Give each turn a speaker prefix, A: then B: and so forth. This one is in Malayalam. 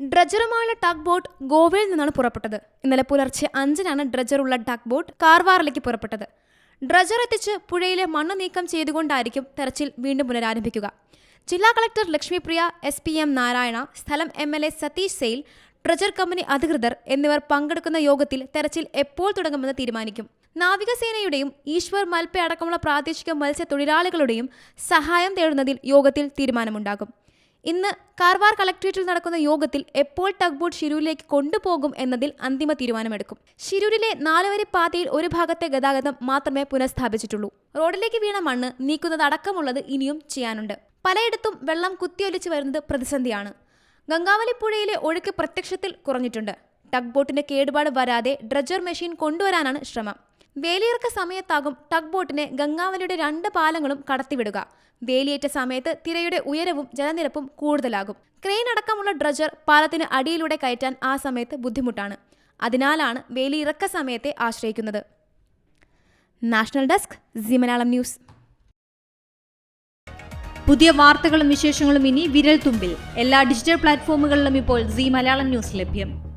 A: ഡ്രജറുമായുള്ള ടഗ് ബോട്ട് ഗോവയിൽ നിന്നാണ് പുറപ്പെട്ടത്. ഇന്നലെ പുലർച്ചെ അഞ്ചിനാണ് ഡ്രജറുള്ള ടഗ് ബോട്ട് കാർവാറിലേക്ക് പുറപ്പെട്ടത്. ഡ്രജർ എത്തിച്ച് പുഴയിലെ മണ്ണ് നീക്കം ചെയ്തുകൊണ്ടായിരിക്കും തെരച്ചിൽ വീണ്ടും പുനരാരംഭിക്കുക. ജില്ലാ collector Lakshmipriya S P M Narayana സ്ഥലം M L A Satheesh sail dredger company അധികൃതർ എന്നിവർ പങ്കെടുക്കുന്ന യോഗത്തിൽ തെരച്ചിൽ എപ്പോൾ തുടങ്ങുമെന്ന് തീരുമാനിക്കും. നാവികസേനയുടെയും ഈശ്വർ മൽപ്പ അടക്കമുള്ള പ്രാദേശിക മത്സ്യത്തൊഴിലാളികളുടെയും സഹായം തേടുന്നതിൽ യോഗത്തിൽ തീരുമാനമുണ്ടാകും. ഇന്ന് കാർവാർ കളക്ട്രേറ്റിൽ നടക്കുന്ന യോഗത്തിൽ എപ്പോൾ ടഗ് ബോട്ട് ഷിരൂരിലേക്ക് കൊണ്ടുപോകും എന്നതിൽ അന്തിമ തീരുമാനമെടുക്കും. ഷിരൂരിലെ നാലുവരി പാതയിൽ ഒരു ഭാഗത്തെ ഗതാഗതം മാത്രമേ പുനഃസ്ഥാപിച്ചിട്ടുള്ളൂ. റോഡിലേക്ക് വീണ മണ്ണ് നീക്കുന്നത് അടക്കമുള്ളത് ഇനിയും ചെയ്യാനുണ്ട്. പലയിടത്തും വെള്ളം കുത്തിയൊലിച്ചു വരുന്നത് പ്രതിസന്ധിയാണ്. ഗംഗാവലി പുഴയിലെ ഒഴുക്ക് പ്രത്യക്ഷത്തിൽ കുറഞ്ഞിട്ടുണ്ട്. ടഗ് ബോട്ടിന്റെ കേടുപാട് വരാതെ ഡ്രജർ മെഷീൻ കൊണ്ടുവരാനാണ് ശ്രമം. വേലിയിറക്ക സമയത്താകും ടഗ് ബോട്ടിനെ ഗംഗാവലിയുടെ രണ്ട് പാലങ്ങളും കടത്തിവിടുക. വേലിയേറ്റ സമയത്ത് തിരയുടെ ഉയരവും ജലനിരപ്പും കൂടുതലാകും. ക്രെയിൻ അടക്കമുള്ള ഡ്രജർ പാലത്തിന് അടിയിലൂടെ കയറ്റാൻ ആ സമയത്ത് ബുദ്ധിമുട്ടാണ്. അതിനാലാണ് ഇറക്ക സമയത്തെ ആശ്രയിക്കുന്നത്. National desk Malayalam news.
B: പുതിയ വാർത്തകളും വിശേഷങ്ങളും ഇനി വിരൽ തുമ്പിൽ എല്ലാ ഡിജിറ്റൽ പ്ലാറ്റ്ഫോമുകളിലും ഇപ്പോൾ സി മലയാളം ന്യൂസ് ലഭ്യം.